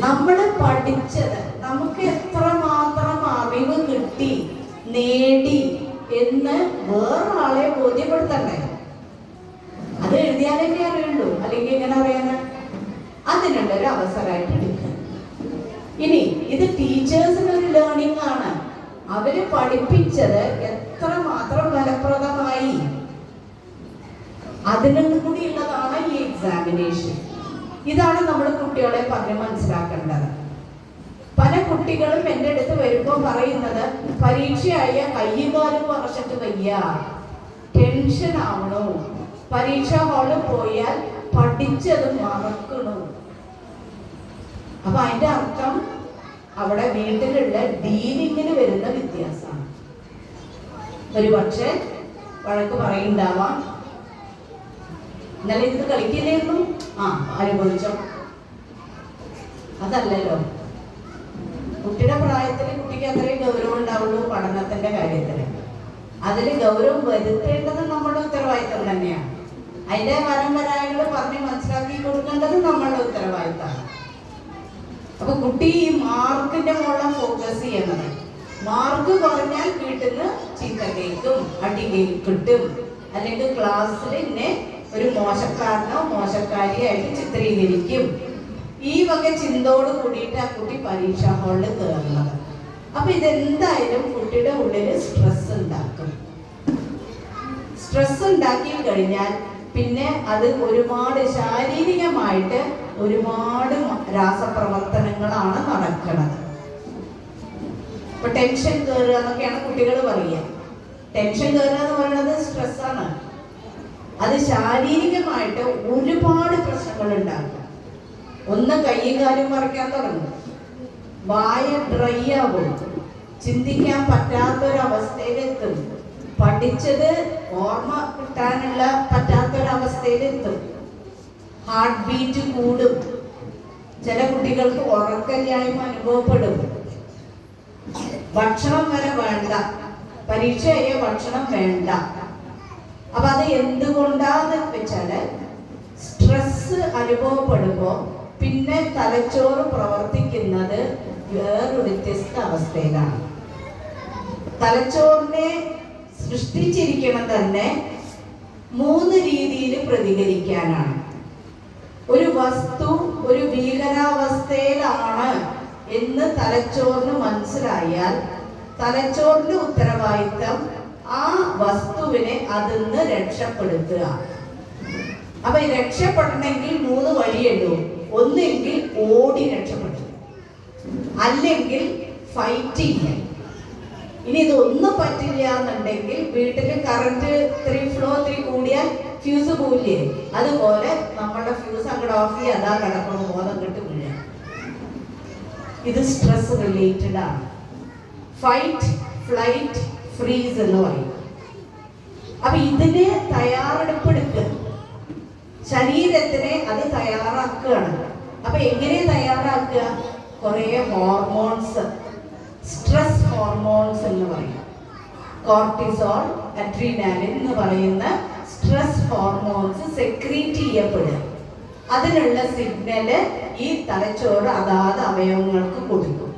നമ്മൾ പഠിച്ചത് നമുക്ക് എത്രമാത്രം അറിവ് കിട്ടി നേടി എന്ന് വേറൊരാളെ ബോധ്യപ്പെടുത്തണ്ടേ? അത് എഴുതിയാലേ അറിയുള്ളൂ. അല്ലെങ്കിൽ എങ്ങനെ അറിയാനാ? അതിനുള്ള ഒരു അവസരമായിട്ട് എടുക്കുക ഇനി ഇത് ടീച്ചേഴ്സിന് ഒരു ലേണിംഗ് ആണ്. അവർ പഠിപ്പിച്ചത് എത്ര മാത്രം ഫലപ്രദമായി? അതിനും കൂടി ഉള്ളതാണ് ഈ എക്സാമിനേഷൻ ഇതാണ് നമ്മൾ കുട്ടികളെ പറഞ്ഞ് മനസ്സിലാക്കേണ്ടത്. പല കുട്ടികളും എന്റെ അടുത്ത് വരുമ്പോൾ പറയുന്നത് പരീക്ഷയായ കയ്യുകാലും പറഞ്ഞിട്ട് വയ്യ. ടെൻഷൻ ആവണോ. പരീക്ഷാ ഹാളിൽ പോയാൽ പഠിച്ചത് മറക്കണു. അപ്പൊ അതിന്റെ അർത്ഥം അവിടെ വീട്ടിലുള്ള ഡീലിങ്ങിന് വരുന്ന വ്യത്യാസമാണ്. ഒരു പക്ഷേ വഴക്ക് പറയുണ്ടാവാം എന്നാലും ഇത് കളിക്കില്ലായിരുന്നു. ആ അനുഭവിച്ചോ അതല്ലല്ലോ. കുട്ടിയുടെ പ്രായത്തിൽ കുട്ടിക്ക് അത്രയും ഗൗരവം ഉണ്ടാവുള്ളൂ പഠനത്തിന്റെ കാര്യത്തിൽ അതിൽ ഗൗരവം വരുത്തേണ്ടത് നമ്മുടെ ഉത്തരവാദിത്തം തന്നെയാണ്. അതിന്റെ പരമ്പരായകൾ പറഞ്ഞ് മനസ്സിലാക്കി കൊടുക്കേണ്ടത് നമ്മളുടെ ഉത്തരവാദിത്തമാണ്. അപ്പൊ കുട്ടി ഈ മാർക്കിന്റെ മുകളിൽ ഫോക്കസ് ചെയ്യുന്നത്. മാർക്ക് കുറഞ്ഞാൽ വീട്ടിൽ നിന്ന് ചീത്ത കേൾക്കും അടി കിട്ടും. അല്ലെങ്കിൽ ക്ലാസ്സിൽ ഇന്നെ ഒരു മോശക്കാരനോ മോശക്കാരിയായിട്ട് ചിത്രീകരിക്കും. ഈ വക ചിന്തയോട് കൂടിയിട്ട് ആ കുട്ടി പരീക്ഷാ ഹാളിൽ കയറുന്നത് അപ്പൊ ഇതെന്തായാലും കുട്ടിയുടെ ഉള്ളിൽ സ്ട്രെസ് ഉണ്ടാക്കും. സ്ട്രെസ് ഉണ്ടാക്കി കഴിഞ്ഞാൽ പിന്നെ അത് ഒരുപാട് ശാരീരികമായിട്ട് ഒരുപാട് രാസപ്രവർത്തനങ്ങളാണ് നടക്കുന്നത്. ഇപ്പൊ ടെൻഷൻ കയറുക എന്നൊക്കെയാണ് കുട്ടികൾ പറയുക. ടെൻഷൻ കയറുക എന്ന് പറയുന്നത് സ്ട്രെസ്സാണ് അത് ശാരീരികമായിട്ട് ഒരുപാട് പ്രശ്നങ്ങൾ ഉണ്ടാക്കുക. ഒന്ന് കൈയും കാലും മറയ്ക്കാൻ തുടങ്ങും. വായ ഡ്രൈ ആവും. ചിന്തിക്കാൻ പറ്റാത്തൊരവസ്ഥയിലെത്തും. പഠിച്ചത് ഓർമ്മ കിട്ടാനുള്ള പറ്റാത്തൊരവസ്ഥയിലെത്തും. ഹാർട്ട് ബീറ്റ് കൂടും. ചില കുട്ടികൾക്ക് ഉറക്കല്ലായ്മ അനുഭവപ്പെടും. ഭക്ഷണം വരെ വേണ്ട. പരീക്ഷയായ ഭക്ഷണം വേണ്ട. അപ്പൊ അത് എന്തുകൊണ്ടാന്ന് വെച്ചാൽ സ്ട്രെസ് അനുഭവപ്പെടുമ്പോ പിന്നെ തലച്ചോറ് പ്രവർത്തിക്കുന്നത് വേറൊരു വ്യത്യസ്ത അവസ്ഥയിലാണ്. തലച്ചോറിനെ സൃഷ്ടിച്ചിരിക്കണം തന്നെ മൂന്ന് രീതിയിൽ പ്രതികരിക്കാനാണ്. ഒരു വസ്തു ഒരു ഭീകരാവസ്ഥയിലാണ് എന്ന് തലച്ചോറിന് മനസ്സിലായാൽ തലച്ചോറിന്റെ ഉത്തരവാദിത്തം ആ വസ്തുവിനെ അതിൽ നിന്ന് രക്ഷപ്പെടുത്തുക. അപ്പൊ രക്ഷപ്പെടണമെങ്കിൽ മൂന്ന് വഴിയുള്ളൂ. ഒന്നെങ്കിൽ ഓടി രക്ഷപ്പെടും അല്ലെങ്കിൽ ഫൈറ്റ് ചെയ്യാൻ ഇനി ഇതൊന്നും പറ്റില്ല എന്നുണ്ടെങ്കിൽ വീട്ടിൽ കറണ്ട് ത്രീ ഫ്ലോ ത്രീ കൂടിയാൽ ഫ്യൂസ് പോവില്ലേ? അതുപോലെ നമ്മുടെ ഫ്യൂസ് അങ്ങോട്ട് ഓഫ് ചെയ്യുക അതാ കിടക്കണം ബോധം കെട്ട് ഇത് സ്ട്രെസ് റിലേറ്റഡ് ആണ്. ഫൈറ്റ് ഫ്ലൈറ്റ് ഫ്രീസ് എന്ന് പറയും. അപ്പൊ ഇതിന് തയ്യാറെടുപ്പെടുക്കുക ശരീരത്തിനെ അത് തയ്യാറാക്കുകയാണ്. അപ്പൊ എങ്ങനെ തയ്യാറാക്കുക? കുറെ ഹോർമോൺസ് സ്ട്രെസ് ഹോർമോൺസ് എന്ന് പറയും. കോർട്ടിസോൾ അഡ്രീനാലിൻ എന്ന് പറയുന്ന സ്ട്രെസ് ഹോർമോൺസ് സെക്രീറ്റ് ചെയ്യപ്പെടുക. അതിനുള്ള സിഗ്നൽ ഈ തലച്ചോറ് അതാത് അവയവങ്ങൾക്ക് കൊടുക്കും.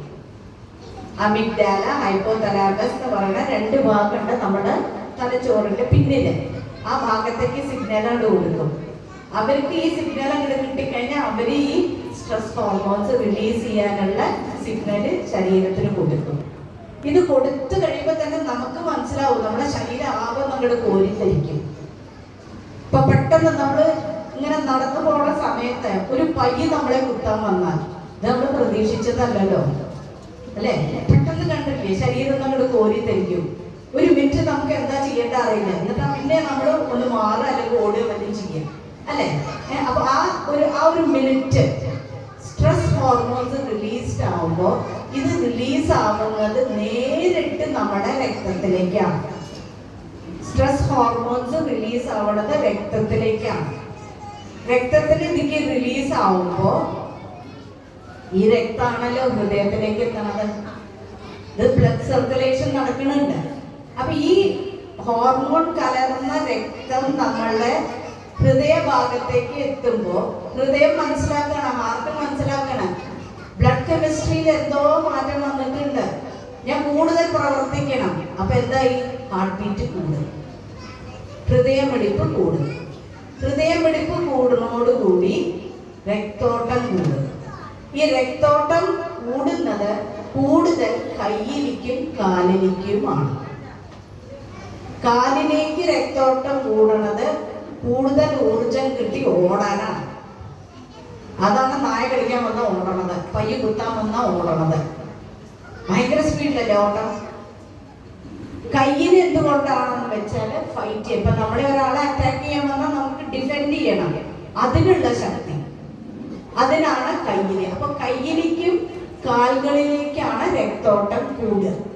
അമിഗ്ഡാല ഹൈപ്പോതലാമസ് എന്ന് പറയുന്ന രണ്ട് ഭാഗമുണ്ട് നമ്മുടെ തലച്ചോറിന്റെ പിന്നിൽ. ആ ഭാഗത്തേക്ക് സിഗ്നൽ കൊടുക്കും. അവർക്ക് ഈ സിഗ്നൽ അങ്ങോട്ട് കിട്ടിക്കഴിഞ്ഞാൽ അവർ ഈ സ്ട്രെസ് ഹോർമോൺസ് റിലീസ് ചെയ്യാനുള്ള സിഗ്നൽ ശരീരത്തിന് കൊടുക്കും. ഇത് കൊടുത്തു കഴിയുമ്പോൾ തന്നെ നമുക്ക് മനസ്സിലാവും നമ്മുടെ ശരീരം ആകെ അങ്ങോട്ട് കോരിത്തരിക്കും. ഇപ്പൊ പെട്ടെന്ന് നമ്മൾ ഇങ്ങനെ നടന്നു പോകുന്ന സമയത്ത് ഒരു പയ്യ നമ്മളെ കുത്താൻ വന്നാൽ നമ്മൾ പ്രതീക്ഷിച്ചതല്ലല്ലോ. അല്ലേ? പെട്ടെന്ന് കണ്ടില്ലേ ശരീരം നമ്മൾ കോരി തരിക്കും ഒരു മിനിറ്റ് നമുക്ക് എന്താ ചെയ്യേണ്ട അറിയില്ല. എന്നിട്ട് പിന്നെ നമ്മൾ ഒന്ന് മാറുക അല്ലെങ്കിൽ ഓടുക വല്ലതും ചെയ്യാം. അല്ലേ? അപ്പൊ ആ ഒരു ആ ഒരു മിനിറ്റ് സ്ട്രെസ് ഹോർമോൺസ് റിലീസ്ഡ് ആവുമ്പോൾ ഇത് റിലീസ് ആവുന്നത് നേരിട്ട് നമ്മുടെ രക്തത്തിലേക്കാണ്. സ്ട്രെസ് ഹോർമോൺസ് റിലീസ് ആവുന്നത് രക്തത്തിലേക്കാണ്. രക്തത്തിൽ ഇതിക്ക് റിലീസ് ആവുമ്പോൾ ഈ രക്താണല്ലോ ഹൃദയത്തിലേക്ക് എത്തണത്. ഇത് ബ്ലഡ് സർക്കുലേഷൻ നടക്കുന്നുണ്ട്. അപ്പൊ ഈ ഹോർമോൺ കലർന്ന രക്തം നമ്മളുടെ ഹൃദയഭാഗത്തേക്ക് എത്തുമ്പോൾ ഹൃദയം മനസ്സിലാക്കണം ഹാർട്ട് മനസ്സിലാക്കണം ബ്ലഡ് കെമിസ്ട്രിയിൽ എന്തോ മാറ്റം വന്നിട്ടുണ്ട്. ഞാൻ കൂടുതൽ പ്രവർത്തിക്കണം. അപ്പൊ എന്തായി? ഹാർട്ട് ബീറ്റ് കൂടും. ഹൃദയമിടിപ്പ് കൂടും. ഹൃദയമിടിപ്പ് കൂടുന്നതോടുകൂടി രക്തോട്ടം കൂടും. ഈ രക്തോട്ടം കൂടുന്നത് കൂടുതൽ കയ്യിലേക്കും കാലിലേക്കുമാണ്. കാലിലേക്ക് രക്തോട്ടം കൂടണത് കൂടുതൽ ഊർജം കിട്ടി ഓടാനാണ്. അതാണ് നായ കളിക്കാൻ വന്ന ഓടണത്. പയ്യ കുത്താൻ വന്ന ഓടണത്. ഭയങ്കര സ്പീഡിലല്ലേ ഓട്ടം? കയ്യിന് എന്തുകൊണ്ടാണെന്ന് വെച്ചാൽ ഫൈറ്റ് ഇപ്പൊ നമ്മളെ ഒരാളെ അറ്റാക്ക് ചെയ്യാൻ വന്നാൽ നമുക്ക് ഡിഫെൻഡ് ചെയ്യണം. അതിനുള്ള ശക്തി. അതിനാണ് കയ്യിലെ അപ്പൊ കയ്യിലേക്കും കാലുകളിലേക്കാണ് രക്തോട്ടം കൂടുക.